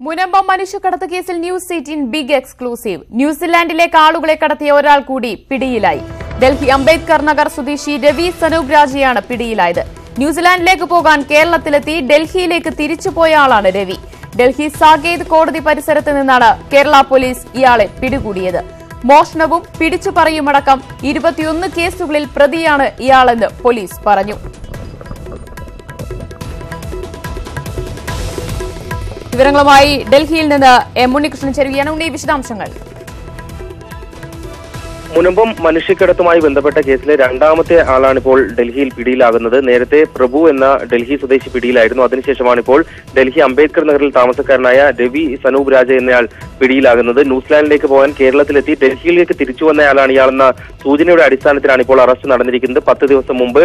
മുനമ്പം മനുഷ്യക്കടത്ത് കേസിൽ news eighteen big exclusive. ന്യൂസിലാൻഡിലെ കാളുകളെ കടത്തിയ ഒരാൾ കൂടി പിടിയിലായി. ഡൽഹി അംബേദ്കർ നഗർ സ്വദേശി രവി സനൂപ് രാജയാണ് പിടിയിലായത്. ന്യൂസിലാൻഡിലേക്ക് പോകാൻ കേരളത്തിലെത്തി ഡൽഹിയിലേക്ക് തിരിച്ചുപോയ ആളാണ് രവി. ഡൽഹി സാകേത് കോടതി പരിസരത്ത് നിന്നാണ് കേരള പോലീസ് ഇയാളെ പിടികൂടിയത്. മോഷണവും പിടിച്ചുപറിയുമടക്കം ഇരുപത്തിയൊന്ന് കേസുകളിൽ പ്രതിയാണ് ഇയാളെന്ന് പോലീസ് പറഞ്ഞു. വിവരങ്ങളുമായി ഡൽഹിയിൽ നിന്ന് എം ഉണ്ണികൃഷ്ണൻ ചേരുകയാണ്. ഉണ്ണി വിശദാംശങ്ങൾ. മുനമ്പം മനുഷ്യക്കടത്തുമായി ബന്ധപ്പെട്ട കേസിലെ രണ്ടാമത്തെ ആളാണ് ഇപ്പോൾ ഡൽഹിയിൽ പിടിയിലാകുന്നത്. നേരത്തെ പ്രഭു എന്ന ഡൽഹി സ്വദേശി പിടിയിലായിരുന്നു. അതിനുശേഷമാണ് ഇപ്പോൾ ഡൽഹി അംബേദ്കർ നഗറിൽ താമസക്കാരനായ രവി സനൂപ് രാജ എന്നയാൾ പിടിയിലാകുന്നത്. ന്യൂസിലാൻഡിലേക്ക് പോകാൻ കേരളത്തിലെത്തി ഡൽഹിയിലേക്ക് തിരിച്ചു വന്നയാളാണ് ഇയാളെന്ന സൂചനയുടെ അടിസ്ഥാനത്തിലാണ് ഇപ്പോൾ അറസ്റ്റ് നടന്നിരിക്കുന്നത്. പത്ത് ദിവസം മുമ്പ്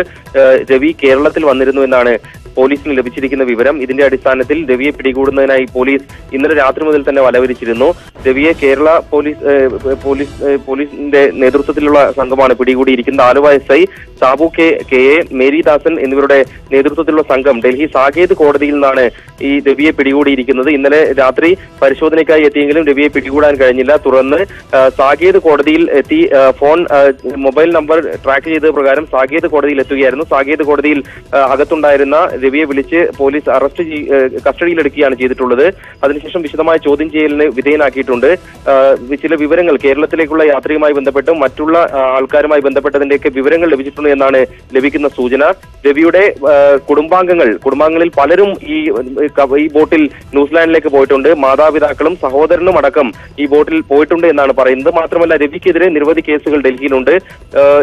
രവി കേരളത്തിൽ വന്നിരുന്നു എന്നാണ് പോലീസിന് ലഭിച്ചിരിക്കുന്ന വിവരം ഇതിന്റെ അടിസ്ഥാനത്തിൽ രവിയെ പിടികൂടുന്നതിനായി പോലീസ് ഇന്നലെ രാത്രി മുതൽ തന്നെ വലവരിച്ചിരുന്നു. രവിയെ കേരള പോലീസ് പോലീസ് പോലീസിന്റെ നേതൃത്വത്തിലുള്ള സംഘമാണ് പിടികൂടിയിരിക്കുന്നത്. Aluva S I Sabu K K A Meridasan എന്നിവരുടെ നേതൃത്വത്തിലുള്ള സംഘം ഡൽഹി സാകേത് കോടതിയിൽ നിന്നാണ് ഈ രവിയെ പിടികൂടിയിരിക്കുന്നത്. ഇന്നലെ രാത്രി പരിശോധനയ്ക്കായി എത്തിയെങ്കിലും രവിയെ പിടികൂടാൻ കഴിഞ്ഞില്ല. തുടർന്ന് സാകേത് കോടതിയിൽ എത്തി ഫോൺ മൊബൈൽ നമ്പർ ട്രാക്ക് ചെയ്ത പ്രകാരം സാകേത് കോടതിയിൽ എത്തുകയായിരുന്നു. സാകേത് കോടതിയിൽ അകത്തുണ്ടായിരുന്ന രവിയെ വിളിച്ച് പോലീസ് അറസ്റ്റ് കസ്റ്റഡിയിലെടുക്കുകയാണ് ചെയ്തിട്ടുള്ളത്. അതിനുശേഷം വിശദമായ ചോദ്യം ചെയ്യലിന് വിധേയനാക്കിയിട്ടുണ്ട്. ചില വിവരങ്ങൾ കേരളത്തിലേക്കുള്ള യാത്രയുമായി ബന്ധപ്പെട്ടും മറ്റുള്ള ആൾക്കാരുമായി ബന്ധപ്പെട്ടതിന്റെയൊക്കെ വിവരങ്ങൾ ലഭിച്ചിട്ടുണ്ട് എന്നാണ് ലഭിക്കുന്ന സൂചന. രവിയുടെ കുടുംബാംഗങ്ങൾ കുടുംബാംഗങ്ങളിൽ പലരും ഈ ഈ ബോട്ടിൽ ന്യൂസിലാൻഡിലേക്ക് പോയിട്ടുണ്ട്. മാതാപിതാക്കളും സഹോദരനും അടക്കം ഈ ബോട്ടിൽ പോയിട്ടുണ്ട് എന്നാണ് പറയുന്നത്. മാത്രമല്ല രവിക്കെതിരെ നിരവധി കേസുകൾ ഡൽഹിയിലുണ്ട്.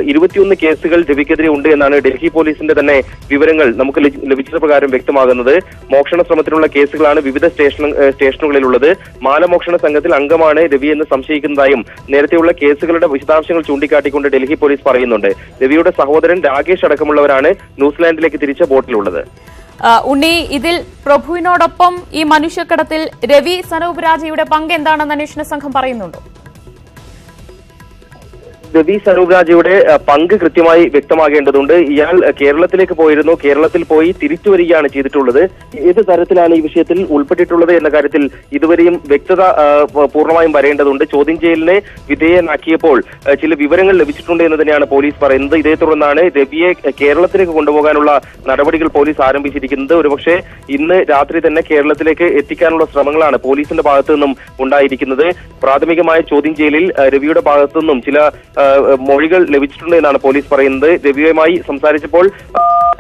ഇരുപത്തിയൊന്ന് കേസുകൾ രവിക്കെതിരെ ഉണ്ട് എന്നാണ് ഡൽഹി പോലീസിന്റെ തന്നെ വിവരങ്ങൾ നമുക്ക് ലഭി- ലഭിച്ച പ്രകാരം വ്യക്തമാകുന്നത്. മോഷണ ശ്രമത്തിനുള്ള കേസുകളാണ് വിവിധ സ്റ്റേഷൻ സ്റ്റേഷനുകളിലുള്ളത്. മാലമോഷണ സംഘത്തിൽ അംഗമാണ് രവി എന്ന് സംശയിക്കുന്നതായും നേരത്തെയുള്ള കേസുകളുടെ വിശദാംശങ്ങൾ ചൂണ്ടിക്കാട്ടിക്കൊണ്ട് ഡൽഹി പോലീസ് പറയുന്നുണ്ട്. രവിയുടെ സഹോദരൻ രാകേഷ് അടക്കമുള്ളവരാണ് ന്യൂസിലാൻഡിലേക്ക് തിരിച്ച ബോട്ടിലുള്ളത്. ഉണ്ണി ഇതിൽ പ്രഭുവിനോടൊപ്പം ഈ മനുഷ്യക്കടത്തിൽ രവി സനൂപ് രാജയുടെ പങ്ക് എന്താണെന്ന് അന്വേഷണ സംഘം പറയുന്നുണ്ടോ? രവി സ്വരൂപ് പങ്ക് കൃത്യമായി വ്യക്തമാകേണ്ടതുണ്ട്. ഇയാൾ കേരളത്തിലേക്ക് പോയിരുന്നു. കേരളത്തിൽ പോയി തിരിച്ചു വരികയാണ് ചെയ്തിട്ടുള്ളത്. ഏത് തരത്തിലാണ് ഈ വിഷയത്തിൽ ഉൾപ്പെട്ടിട്ടുള്ളത് എന്ന കാര്യത്തിൽ ഇതുവരെയും വ്യക്തത പൂർണമായും വരേണ്ടതുണ്ട്. ചോദ്യം ചെയ്യലിനെ വിധേയനാക്കിയപ്പോൾ ചില വിവരങ്ങൾ ലഭിച്ചിട്ടുണ്ട് എന്ന് തന്നെയാണ് പോലീസ് പറയുന്നത്. ഇതേ തുടർന്നാണ് രവിയെ കേരളത്തിലേക്ക് കൊണ്ടുപോകാനുള്ള നടപടികൾ പോലീസ് ആരംഭിച്ചിരിക്കുന്നത്. ഒരുപക്ഷെ ഇന്ന് രാത്രി തന്നെ കേരളത്തിലേക്ക് എത്തിക്കാനുള്ള ശ്രമങ്ങളാണ് പോലീസിന്റെ ഭാഗത്തു നിന്നും ഉണ്ടായിരിക്കുന്നത്. പ്രാഥമികമായ ചോദ്യം ചെയ്യലിൽ രവിയുടെ ഭാഗത്തു നിന്നും ചില മൊഴികൾ ലഭിച്ചിട്ടുണ്ട് എന്നാണ് പോലീസ് പറയുന്നത്. രവിയുമായി സംസാരിച്ചപ്പോൾ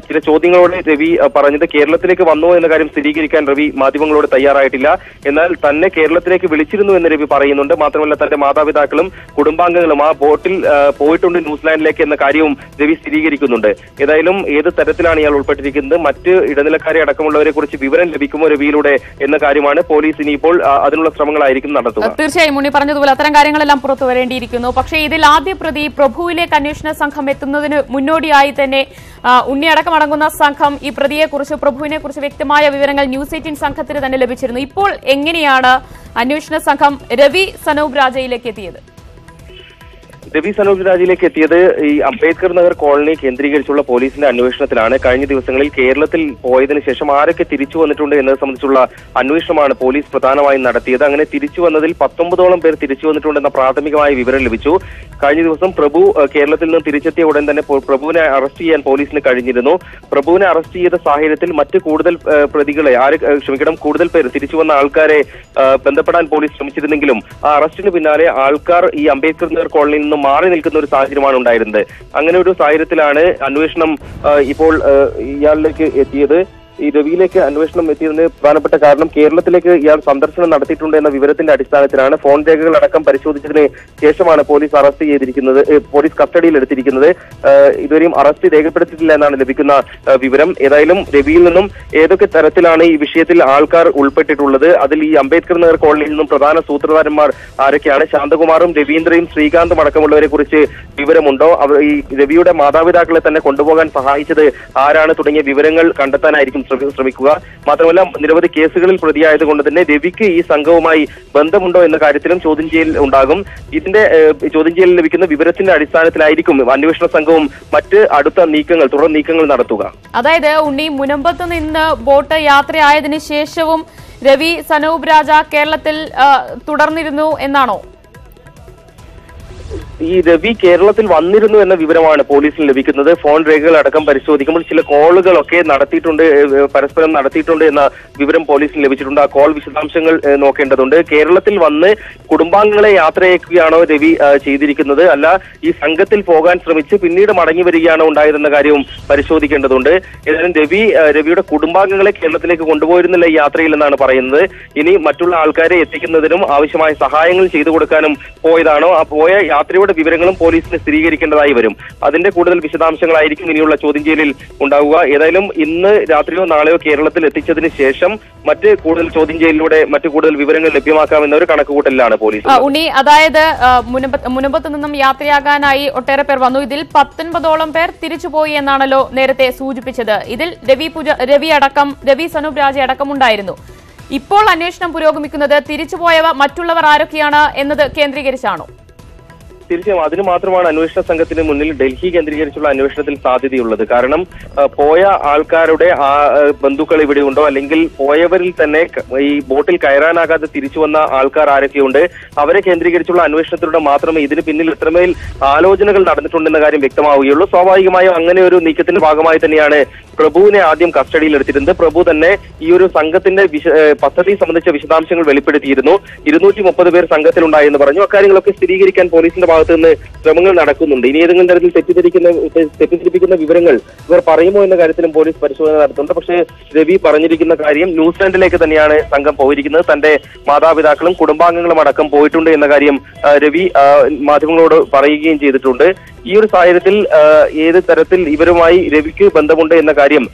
ചില ചോദ്യങ്ങളോട് രവി പറഞ്ഞത് കേരളത്തിലേക്ക് വന്നോ എന്ന കാര്യം സ്ഥിരീകരിക്കാൻ രവി മാധ്യമങ്ങളോട് തയ്യാറായിട്ടില്ല. എന്നാൽ തന്നെ കേരളത്തിലേക്ക് വിളിച്ചിരുന്നു എന്ന് രവി പറയുന്നുണ്ട്. മാത്രമല്ല തന്റെ മാതാപിതാക്കളും കുടുംബാംഗങ്ങളും ആ ബോട്ടിൽ പോയിട്ടുണ്ട് ന്യൂസിലാൻഡിലേക്ക് എന്ന കാര്യവും രവി സ്ഥിരീകരിക്കുന്നുണ്ട്. ഏതായാലും ഏത് തരത്തിലാണ് ഇയാൾ ഉൾപ്പെട്ടിരിക്കുന്നത്? മറ്റ് ഇടനിലക്കാരെ അടക്കമുള്ളവരെ കുറിച്ച് വിവരം ലഭിക്കുമോ രവിയിലൂടെ എന്ന കാര്യമാണ് പോലീസ് ഇനിയിപ്പോൾ അതിനുള്ള ശ്രമങ്ങളായിരിക്കും നടത്തുക. തീർച്ചയായും ഉണ്ണി പറഞ്ഞതുപോലെ അത്തരം കാര്യങ്ങളെല്ലാം പുറത്തു വരേണ്ടിയിരിക്കുന്നു. പക്ഷേ ഇതിൽ ആദ്യ പ്രതി പ്രഭുവിലേക്ക് അന്വേഷണ സംഘം എത്തുന്നതിന് മുന്നോടിയായി തന്നെ ഉണ്ണിയടക്കമടങ്ങുന്ന സംഘം ഈ പ്രതിയെക്കുറിച്ച് പ്രഭുവിനെ കുറിച്ച് വ്യക്തമായ വിവരങ്ങൾ ന്യൂസ് എയ്റ്റീൻ സംഘത്തിന് തന്നെ ലഭിച്ചിരുന്നു. ഇപ്പോൾ എങ്ങനെയാണ് അന്വേഷണ സംഘം രവി സനൂപ് രാജയിലേക്ക് എത്തിയത്? രവി സനോജ് രാജിലേക്ക് എത്തിയത് ഈ അംബേദ്കർ നഗർ കോളനി കേന്ദ്രീകരിച്ചുള്ള പോലീസിന്റെ അന്വേഷണത്തിലാണ്. കഴിഞ്ഞ ദിവസങ്ങളിൽ കേരളത്തിൽ പോയതിനു ശേഷം ആരൊക്കെ തിരിച്ചു വന്നിട്ടുണ്ട് എന്നത് സംബന്ധിച്ചുള്ള അന്വേഷണമാണ് പോലീസ് പ്രധാനമായും നടത്തിയത്. അങ്ങനെ തിരിച്ചു വന്നതിൽ പത്തൊമ്പതോളം പേർ തിരിച്ചു വന്നിട്ടുണ്ടെന്ന പ്രാഥമികമായ വിവരം ലഭിച്ചു. കഴിഞ്ഞ ദിവസം പ്രഭു കേരളത്തിൽ നിന്ന് തിരിച്ചെത്തിയ ഉടൻ തന്നെ പ്രഭുവിനെ അറസ്റ്റ് ചെയ്യാൻ പോലീസിന് കഴിഞ്ഞിരുന്നു. പ്രഭുവിനെ അറസ്റ്റ് ചെയ്ത സാഹചര്യത്തിൽ മറ്റ് കൂടുതൽ പ്രതികളെ ആര് ക്ഷമിക്കണം കൂടുതൽ പേർ തിരിച്ചു വന്ന ആൾക്കാരെ ബന്ധപ്പെടാൻ പോലീസ് ശ്രമിച്ചിരുന്നെങ്കിലും ആ അറസ്റ്റിന് പിന്നാലെ ആൾക്കാർ ഈ അംബേദ്കർ നഗർ കോളനിയിൽ നിന്ന് മാറി നിൽക്കുന്ന ഒരു സാഹചര്യമാണ് ഉണ്ടായിരുന്നത്. അങ്ങനെ ഒരു സാഹചര്യത്തിലാണ് അന്വേഷണം ഇപ്പോൾ ഇയാളിലേക്ക് എത്തിയത്. ഈ രവിയിലേക്ക് അന്വേഷണം എത്തിയതിന് പ്രധാനപ്പെട്ട കാരണം കേരളത്തിലേക്ക് ഇയാൾ സന്ദർശനം നടത്തിയിട്ടുണ്ട് എന്ന വിവരത്തിന്റെ അടിസ്ഥാനത്തിലാണ് ഫോൺ രേഖകൾ അടക്കം പരിശോധിച്ചതിന് ശേഷമാണ് പോലീസ് അറസ്റ്റ് ചെയ്തിരിക്കുന്നത് പോലീസ് കസ്റ്റഡിയിൽ എടുത്തിരിക്കുന്നത്. ഇതുവരെയും അറസ്റ്റ് രേഖപ്പെടുത്തിയിട്ടില്ല എന്നാണ് ലഭിക്കുന്ന വിവരം. ഏതായാലും രവിയിൽ നിന്നും ഏതൊക്കെ തരത്തിലാണ് ഈ വിഷയത്തിൽ ആൾക്കാർ ഉൾപ്പെട്ടിട്ടുള്ളത് അതിൽ ഈ അംബേദ്കർ നഗർ കോളനിയിൽ നിന്നും പ്രധാന സൂത്രധാരന്മാർ ആരൊക്കെയാണ്? ശാന്തകുമാറും രവീന്ദ്രയും ശ്രീകാന്തും അടക്കമുള്ളവരെ കുറിച്ച് വിവരമുണ്ടോ? അവർ ഈ രവിയുടെ മാതാപിതാക്കളെ തന്നെ കൊണ്ടുപോകാൻ സഹായിച്ചത് ആരാണ്? തുടങ്ങിയ വിവരങ്ങൾ കണ്ടെത്താനായിരിക്കും ശ്രമിക്കുക. മാത്രമല്ല നിരവധി കേസുകളിൽ പ്രതിയായതുകൊണ്ട് തന്നെ രവിക്ക് ഈ സംഘവുമായി ബന്ധമുണ്ടോ എന്ന കാര്യത്തിലും ചോദ്യം ചെയ്യൽ ഉണ്ടാകും. ഇതിന്റെ ചോദ്യം ചെയ്യലിൽ ലഭിക്കുന്ന വിവരത്തിന്റെ അടിസ്ഥാനത്തിലായിരിക്കും അന്വേഷണ സംഘവും മറ്റ് അടുത്ത നീക്കങ്ങൾ തുടർ നീക്കങ്ങൾ നടത്തുക. അതായത് ഉണ്ണി മുനമ്പത്ത് നിന്ന് ബോട്ട് യാത്രയായതിനു ശേഷവും രവി സനൂപ് രാജ കേരളത്തിൽ തുടർന്നിരുന്നു എന്നാണോ? ഈ രവി കേരളത്തിൽ വന്നിരുന്നു എന്ന വിവരമാണ് പോലീസിന് ലഭിക്കുന്നത്. ഫോൺ രേഖകൾ അടക്കം പരിശോധിക്കുമ്പോൾ ചില കോളുകളൊക്കെ നടത്തിയിട്ടുണ്ട് പരസ്പരം നടത്തിയിട്ടുണ്ട് എന്ന വിവരം പോലീസിന് ലഭിച്ചിട്ടുണ്ട്. ആ കോൾ വിശദാംശങ്ങൾ നോക്കേണ്ടതുണ്ട്. കേരളത്തിൽ വന്ന് കുടുംബാംഗങ്ങളെ യാത്രയാക്കുകയാണോ രവി ചെയ്തിരിക്കുന്നത്? അല്ല ഈ സംഘത്തിൽ പോകാൻ ശ്രമിച്ച് പിന്നീട് മടങ്ങി വരികയാണോ ഉണ്ടായതെന്ന കാര്യവും പരിശോധിക്കേണ്ടതുണ്ട്. ഏതായാലും രവി രവിയുടെ കുടുംബാംഗങ്ങളെ കേരളത്തിലേക്ക് കൊണ്ടുപോയിരുന്നില്ല ഈ യാത്രയിൽ എന്നാണ് പറയുന്നത്. ഇനി മറ്റുള്ള ആൾക്കാരെ എത്തിക്കുന്നതിനും ആവശ്യമായ സഹായങ്ങൾ ചെയ്തു കൊടുക്കാനും പോയതാണോ? ആ പോയ യാത്രയുടെ വിവരങ്ങളും പോലീസിന് സ്ഥിരീകരിക്കേണ്ടതായി വരും. അതിന്റെ കൂടുതൽ വിശദാംശങ്ങളായിരിക്കും ഇനിയുള്ള ചോദ്യം ചെയ്യലിൽ ഉണ്ടാവുക. ഏതായാലും ഇന്ന് രാത്രിയോ നാളെയോ കേരളത്തിൽ എത്തിച്ചതിന് ശേഷം മറ്റ് കൂടുതൽ ചോദ്യം ചെയ്യലിലൂടെ മറ്റു കൂടുതൽ വിവരങ്ങൾ ലഭ്യമാക്കാമെന്ന ഒരു കണക്കുകൂട്ടലിലാണ് പോലീസ് ഉണി ഉണ്ണി അതായത് മുനമ്പത്ത് മുനമ്പത്ത് നിന്നും യാത്രയാകാനായി ഒട്ടേറെ പേർ വന്നു. ഇതിൽ പത്തൊൻപതോളം പേർ തിരിച്ചുപോയി എന്നാണല്ലോ നേരത്തെ സൂചിപ്പിച്ചത്. ഇതിൽ രവി പൂജ രവി അടക്കം രവി സനൂപ് രാജ അടക്കം ഉണ്ടായിരുന്നു. ഇപ്പോൾ അന്വേഷണം പുരോഗമിക്കുന്നത് തിരിച്ചുപോയവ മറ്റുള്ളവർ ആരൊക്കെയാണ് എന്നത് കേന്ദ്രീകരിച്ചാണോ? തീർച്ചയായും അതിന് മാത്രമാണ് അന്വേഷണ സംഘത്തിന് മുന്നിൽ ഡൽഹി കേന്ദ്രീകരിച്ചുള്ള അന്വേഷണത്തിൽ സാധ്യതയുള്ളത്. കാരണം പോയ ആൾക്കാരുടെ ആ ബന്ധുക്കൾ ഇവിടെ ഉണ്ടോ? അല്ലെങ്കിൽ പോയവരിൽ തന്നെ ഈ ബോട്ടിൽ കയറാനാകാതെ തിരിച്ചു വന്ന ആൾക്കാർ ആരൊക്കെയുണ്ട്? അവരെ കേന്ദ്രീകരിച്ചുള്ള അന്വേഷണത്തിലൂടെ മാത്രമേ ഇതിന് പിന്നിൽ ഇത്രമേൽ ആലോചനകൾ നടന്നിട്ടുണ്ടെന്ന കാര്യം വ്യക്തമാവുകയുള്ളൂ. സ്വാഭാവികമായും അങ്ങനെ ഒരു നീക്കത്തിന്റെ ഭാഗമായി തന്നെയാണ് പ്രഭുവിനെ ആദ്യം കസ്റ്റഡിയിൽ എടുത്തിരുന്നത്. പ്രഭു തന്നെ ഈ ഒരു സംഘത്തിന്റെ പദ്ധതി സംബന്ധിച്ച വിശദാംശങ്ങൾ വെളിപ്പെടുത്തിയിരുന്നു. ഇരുന്നൂറ്റി മുപ്പത് പേർ സംഘത്തിലുണ്ടായെന്ന് പറഞ്ഞു. അക്കാര്യങ്ങളൊക്കെ സ്ഥിരീകരിക്കാൻ പോലീസിന്റെ ഭാഗത്ത് നിന്ന് ശ്രമങ്ങൾ നടക്കുന്നുണ്ട്. ഇനി ഏതെങ്കിലും തരത്തിൽ തെറ്റിദ്ധരിക്കുന്ന തെറ്റിദ്ധരിപ്പിക്കുന്ന വിവരങ്ങൾ ഇവർ പറയുമോ എന്ന കാര്യത്തിലും പോലീസ് പരിശോധന നടത്തുന്നുണ്ട്. പക്ഷേ രവി പറഞ്ഞിരിക്കുന്ന കാര്യം ന്യൂസിലാൻഡിലേക്ക് തന്നെയാണ് സംഘം പോയിരിക്കുന്നത്. തന്റെ മാതാപിതാക്കളും കുടുംബാംഗങ്ങളും അടക്കം പോയിട്ടുണ്ട് എന്ന കാര്യം രവി മാധ്യമങ്ങളോട് പറയുകയും ചെയ്തിട്ടുണ്ട്. ഈ ഒരു സാഹചര്യത്തിൽ ഏത് തരത്തിൽ ഇവരുമായി രവിക്ക് ബന്ധമുണ്ട് എന്ന കാര്യം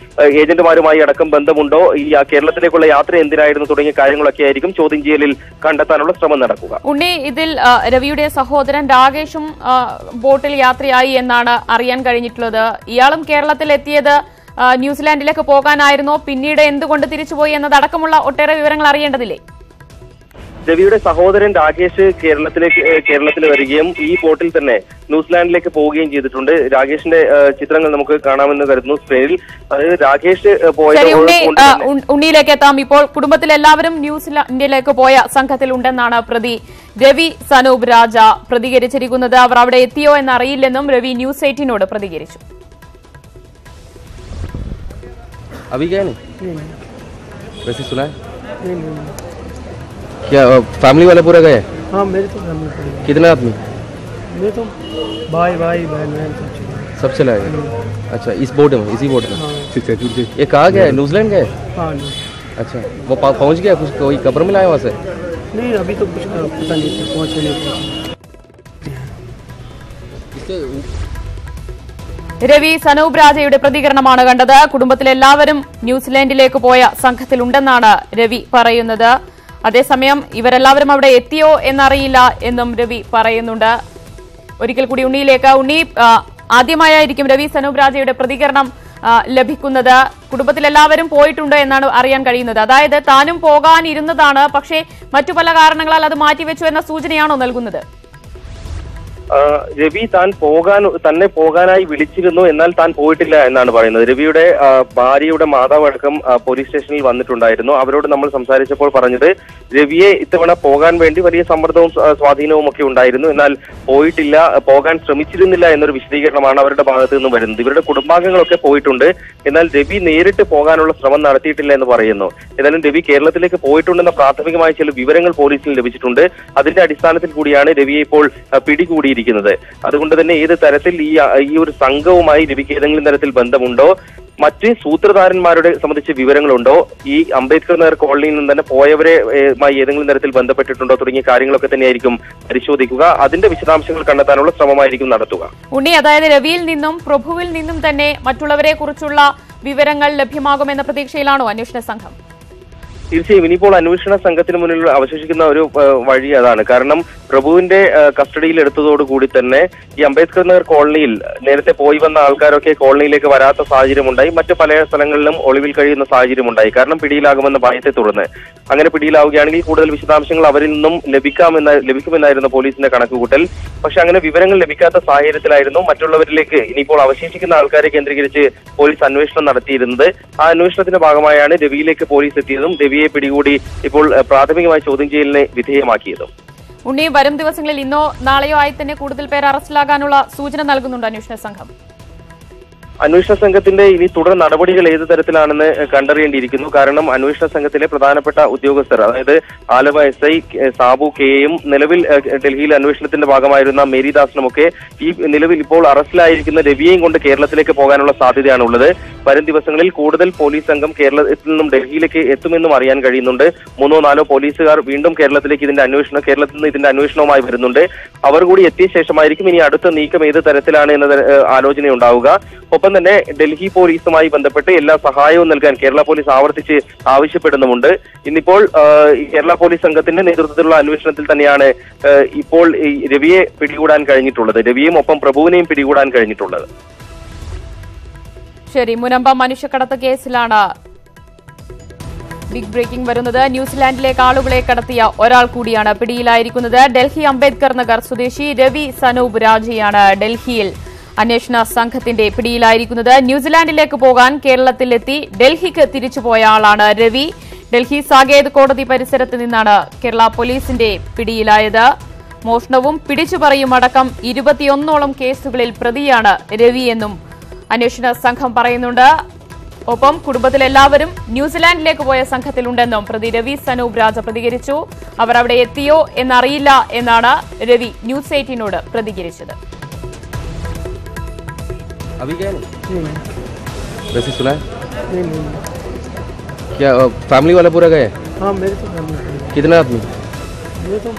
ഏജന്റുമാരുമായി അടക്കം ബന്ധമുണ്ടോ? ഈ കേരളത്തിലേക്കുള്ള യാത്ര എന്തിനായിരുന്നു തുടങ്ങിയ കാര്യങ്ങളൊക്കെ ആയിരിക്കും ചോദ്യം ചെയ്യലിൽ കണ്ടെത്താനുള്ള ശ്രമം നടക്കുക. ഉണ്ണി ഇതിൽ രവിയുടെ സഹോദരൻ രാകേഷും ആ, ബോട്ടിൽ യാത്രയായി എന്നാണ് അറിയാൻ കഴിഞ്ഞിട്ടുള്ളത്. ഇയാളും കേരളത്തിൽ എത്തിയത് ന്യൂസിലാൻഡിലേക്ക് പോകാനായിരുന്നോ. പിന്നീട് എന്തുകൊണ്ട് തിരിച്ചുപോയി എന്നതടക്കമുള്ള ഒട്ടേറെ വിവരങ്ങൾ അറിയേണ്ടതില്ലേ? രവിയുടെ സഹോദരൻ രാകേഷ് കേരളത്തിലേക്ക് ഏഹ്, കേരളത്തിൽ വരികയും ഈ ബോട്ടിൽ തന്നെ ന്യൂസിലാൻഡിലേക്ക് പോവുകയും ചെയ്തിട്ടുണ്ട് രാകേഷിന്റെ ഏഹ്, ചിത്രങ്ങൾ നമുക്ക് കാണാമെന്ന് കരുതുന്നു സ്ക്രീനിൽ അതായത് രാകേഷ് ഏഹ്, പോയത് ശരി ഉണ്ണി കൊണ്ട് ആ, തന്നെ- ഉൺ- ഉണ്ണിയിലേക്ക് എത്താം ഇപ്പോൾ കുടുംബത്തിൽ എല്ലാവരും ന്യൂസിലാൻഡിലേക്ക് പോയ സംഘത്തിലുണ്ടെന്നാണ് പ്രതി രവി സനൂപ് രാജ പ്രതികരിച്ചിരിക്കുന്നത് അവർ അവിടെ എത്തിയോ എന്നറിയില്ലെന്നും രവി ന്യൂസ് എയ്റ്റീനോട് പ്രതികരിച്ചു अभी गए नहीं वैसे सुना है क्या फैमिली वाले पूरे गए हाँ मेरे तो फैमिली पड़ी है कितने आदमी मैं तो भाई भाई बहन बहन सब चीज़ सब चले गए अच्छा इस बोट में इसी बोट में हाँ ये कहाँ गए न्यूजीलैंड गए हाँ नहीं अच्छा वो पा- पहुंच गया कुछ कोई खबर मिला है वहाँ से नहीं अभी तो कुछ पता नहीं था पहुँचे नहीं पहुँचे इसके രവി സനൂപ് രാജയുടെ പ്രതികരണമാണ് കണ്ടത് കുടുംബത്തിലെ എല്ലാവരും ന്യൂസിലാൻഡിലേക്ക് പോയ സംഘത്തിലുണ്ടെന്നാണ് രവി പറയുന്നത് അതേസമയം ഇവരെല്ലാവരും അവിടെ എത്തിയോ എന്നറിയില്ല എന്നും രവി പറയുന്നുണ്ട്. ഒരിക്കൽ കൂടി ഉണ്ണിയിലേക്ക്. ഉണ്ണി ആദ്യമായിരിക്കും രവി സനൂപ് രാജയുടെ പ്രതികരണം ലഭിക്കുന്നത്. കുടുംബത്തിലെല്ലാവരും പോയിട്ടുണ്ട് എന്നാണ് അറിയാൻ കഴിയുന്നത്. അതായത് താനും പോകാനിരുന്നതാണ് പക്ഷേ മറ്റു പല കാരണങ്ങളാൽ അത് മാറ്റിവെച്ചു എന്ന സൂചനയാണോ നൽകുന്നത്? രവി താൻ പോകാൻ തന്നെ പോകാനായി വിളിച്ചിരുന്നു എന്നാൽ താൻ പോയിട്ടില്ല എന്നാണ് പറയുന്നത്. രവിയുടെ ഭാര്യയുടെ മാതാവടക്കം പോലീസ് സ്റ്റേഷനിൽ വന്നിട്ടുണ്ടായിരുന്നു. അവരോട് നമ്മൾ സംസാരിച്ചപ്പോൾ പറഞ്ഞത് രവിയെ ഇത്തവണ പോകാൻ വേണ്ടി വലിയ സമ്മർദ്ദവും സ്വാധീനവും ഒക്കെ ഉണ്ടായിരുന്നു. എന്നാൽ പോയിട്ടില്ല പോകാൻ ശ്രമിച്ചിരുന്നില്ല എന്നൊരു വിശദീകരണമാണ് അവരുടെ ഭാഗത്ത് നിന്നും വരുന്നത്. ഇവരുടെ കുടുംബാംഗങ്ങളൊക്കെ പോയിട്ടുണ്ട്. എന്നാൽ രവി നേരിട്ട് പോകാനുള്ള ശ്രമം നടത്തിയിട്ടില്ല എന്ന് പറയുന്നു. ഏതായാലും രവി കേരളത്തിലേക്ക് പോയിട്ടുണ്ടെന്ന പ്രാഥമികമായ ചില വിവരങ്ങൾ പോലീസിന് ലഭിച്ചിട്ടുണ്ട്. അതിന്റെ അടിസ്ഥാനത്തിൽ കൂടിയാണ് രവിയെ ഇപ്പോൾ ആ, പിടികൂടിയിരിക്കുന്നത് അതുകൊണ്ട് തന്നെ ഏത് തരത്തിൽ ഈ ഈ ഒരു സംഘവുമായി രവിക്ക് ഏതെങ്കിലും തരത്തിൽ ബന്ധമുണ്ടോ? മറ്റ് സൂത്രധാരന്മാരുടെ സംബന്ധിച്ച് വിവരങ്ങളുണ്ടോ? ഈ അംബേദ്കർ നഗർ കോളനിയിൽ നിന്ന് തന്നെ പോയവരെ മായി ഏതെങ്കിലും തരത്തിൽ ബന്ധപ്പെട്ടിട്ടുണ്ടോ? തുടങ്ങിയ കാര്യങ്ങളൊക്കെ തന്നെയായിരിക്കും പരിശോധിക്കുക. അതിന്റെ വിശദാംശങ്ങൾ കണ്ടെത്താനുള്ള ശ്രമമായിരിക്കും നടത്തുക. ഉണ്ണി അതായത് രവിയിൽ നിന്നും പ്രഭുവിൽ നിന്നും തന്നെ മറ്റുള്ളവരെ കുറിച്ചുള്ള വിവരങ്ങൾ ലഭ്യമാകുമെന്ന പ്രതീക്ഷയിലാണോ അന്വേഷണ സംഘം? തീർച്ചയായും ഇനിയിപ്പോൾ അന്വേഷണ സംഘത്തിന് മുന്നിൽ അവശേഷിക്കുന്ന ഒരു വഴി അതാണ്. കാരണം പ്രഭുവിന്റെ കസ്റ്റഡിയിൽ എടുത്തതോടുകൂടി തന്നെ ഈ അംബേദ്കർ നഗർ കോളനിയിൽ നേരത്തെ പോയി വന്ന ആൾക്കാരൊക്കെ കോളനിയിലേക്ക് വരാത്ത സാഹചര്യമുണ്ടായി. മറ്റു പല സ്ഥലങ്ങളിലും ഒളിവിൽ കഴിയുന്ന സാഹചര്യമുണ്ടായി. കാരണം പിടിയിലാകുമെന്ന ഭയത്തെ തുടർന്ന്. അങ്ങനെ പിടിയിലാവുകയാണെങ്കിൽ കൂടുതൽ വിശദാംശങ്ങൾ അവരിൽ നിന്നും ലഭിക്കാമെന്ന ലഭിക്കുമെന്നായിരുന്നു പോലീസിന്റെ കണക്കുകൂട്ടൽ. പക്ഷെ അങ്ങനെ വിവരങ്ങൾ ലഭിക്കാത്ത സാഹചര്യത്തിലായിരുന്നു മറ്റുള്ളവരിലേക്ക് ഇനിയിപ്പോൾ അവശേഷിക്കുന്ന ആൾക്കാരെ കേന്ദ്രീകരിച്ച് പോലീസ് അന്വേഷണം നടത്തിയിരുന്നത്. ആ അന്വേഷണത്തിന്റെ ഭാഗമായാണ് രവിയിലേക്ക് പോലീസ് എത്തിയതും രവിയെ പിടികൂടി ഇപ്പോൾ പ്രാഥമികമായി ചോദ്യം ചെയ്യലിന് വിധേയമാക്കിയത്. ഉണ്ണി വരും ദിവസങ്ങളിൽ ഇന്നോ നാളെയോ ആയി തന്നെ കൂടുതൽ പേർ അറസ്റ്റിലാകാനുള്ള സൂചന നൽകുന്നുണ്ട് അന്വേഷണ സംഘം. അന്വേഷണ സംഘത്തിന്റെ ഇനി തുടർ നടപടികൾ ഏത് തരത്തിലാണെന്ന് കണ്ടറിയേണ്ടിയിരിക്കുന്നു. കാരണം അന്വേഷണ സംഘത്തിലെ പ്രധാനപ്പെട്ട ഉദ്യോഗസ്ഥർ അതായത് ആലവ എസ് ഐ സാബു കെയും നിലവിൽ ഡൽഹിയിൽ അന്വേഷണത്തിന്റെ ഭാഗമായിരുന്ന മേരിദാസിനുമൊക്കെ ഈ നിലവിൽ ഇപ്പോൾ അറസ്റ്റിലായിരിക്കുന്ന രവിയെയും കൊണ്ട് കേരളത്തിലേക്ക് പോകാനുള്ള സാധ്യതയാണുള്ളത്. വരും ദിവസങ്ങളിൽ കൂടുതൽ പോലീസ് സംഘം കേരളത്തിൽ നിന്നും ഡൽഹിയിലേക്ക് എത്തുമെന്നും അറിയാൻ കഴിയുന്നുണ്ട്. മൂന്നോ നാലോ പോലീസുകാർ വീണ്ടും കേരളത്തിലേക്ക് ഇതിന്റെ അന്വേഷണം കേരളത്തിൽ നിന്ന് ഇതിന്റെ അന്വേഷണവുമായി വരുന്നുണ്ട്. അവർ കൂടി എത്തിയ ശേഷമായിരിക്കും ഇനി അടുത്ത നീക്കം ഏത് തരത്തിലാണ് എന്ന ആലോചനയുണ്ടാവുക. ഒപ്പം തന്നെ ഡൽഹി പോലീസുമായി ബന്ധപ്പെട്ട് എല്ലാ സഹായവും നൽകാൻ കേരള പോലീസ് ആവർത്തിച്ച് ആവശ്യപ്പെടുന്നുമുണ്ട്. ഇന്നിപ്പോൾ കേരള പോലീസ് സംഘത്തിന്റെ നേതൃത്വത്തിലുള്ള അന്വേഷണത്തിൽ തന്നെയാണ് ഇപ്പോൾ രവിയെ പിടികൂടാൻ കഴിഞ്ഞിട്ടുള്ളത്. രവിയും ഒപ്പം പ്രഭുവിനെയും പിടികൂടാൻ കഴിഞ്ഞിട്ടുള്ളത്. ശരി മുനമ്പ മനുഷ്യക്കടത്ത് കേസിലാണ് ബിഗ് ബ്രേക്കിംഗ് വരുന്നത്. ന്യൂസിലാൻഡിലേക്ക് ആളുകളെ കടത്തിയ ഒരാൾ കൂടിയാണ് പിടിയിലായിരിക്കുന്നത്. ഡൽഹി അംബേദ്കർ നഗർ സ്വദേശി രവി സനൂപ് രാജയാണ് ഡൽഹിയിൽ അന്വേഷണ സംഘത്തിന്റെ പിടിയിലായിരിക്കുന്നത്. ന്യൂസിലാൻഡിലേക്ക് പോകാൻ കേരളത്തിലെത്തി. ഡൽഹിക്ക് തിരിച്ചുപോയ ആളാണ് രവി. ഡൽഹി സാകേത് കോടതി പരിസരത്ത് നിന്നാണ് കേരള പോലീസിന്റെ പിടിയിലായത്. മോഷണവും പിടിച്ചുപറയും അടക്കം ഇരുപത്തിയൊന്നോളം കേസുകളിൽ പ്രതിയാണ് രവിയെന്നും അന്വേഷണ സംഘം പറയുന്നുണ്ട്. ഒപ്പം കുടുംബത്തിലെല്ലാവരും ന്യൂസിലാൻഡിലേക്ക് പോയ സംഘത്തിലുണ്ടെന്നും പ്രതി രവി സനൂപ് രാജ പ്രതികരിച്ചു. അവർ അവിടെ എത്തിയോ എന്നറിയില്ല എന്നാണ് രവി ന്യൂസ് എയ്റ്റീനോട് പ്രതികരിച്ചത്. अभी गए नहीं नहीं नहीं वैसे सुना है नहीं नहीं क्या फैमिली वाला पूरा गए हाँ मेरे तो फैमिली है। कितने आदमी ये तो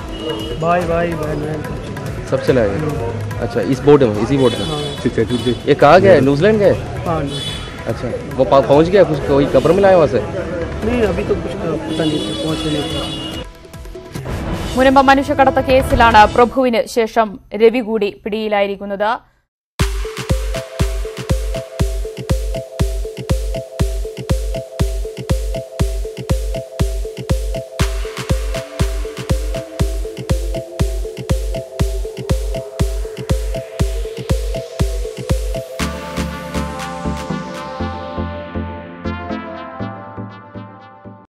भाई भाई बहन बहन सब सब चले आए अच्छा इस बोट में इसी बोट में हाँ ठीक है ठीक है ये कहाँ गए न्यूजीलैंड गए हाँ नहीं अच्छा वो पा- पहुंच गया कुछ कोई कब्र में लाया वहाँ से नहीं अभी तो कुछ पता नहीं था पहुँचे नहीं थे മുനമ്പ മനുഷ്യക്കടത്ത കേസിലാണ് പ്രഭുവിന് ശേഷം രവി കൂടി പിടിയിലായിരിക്കുന്നത്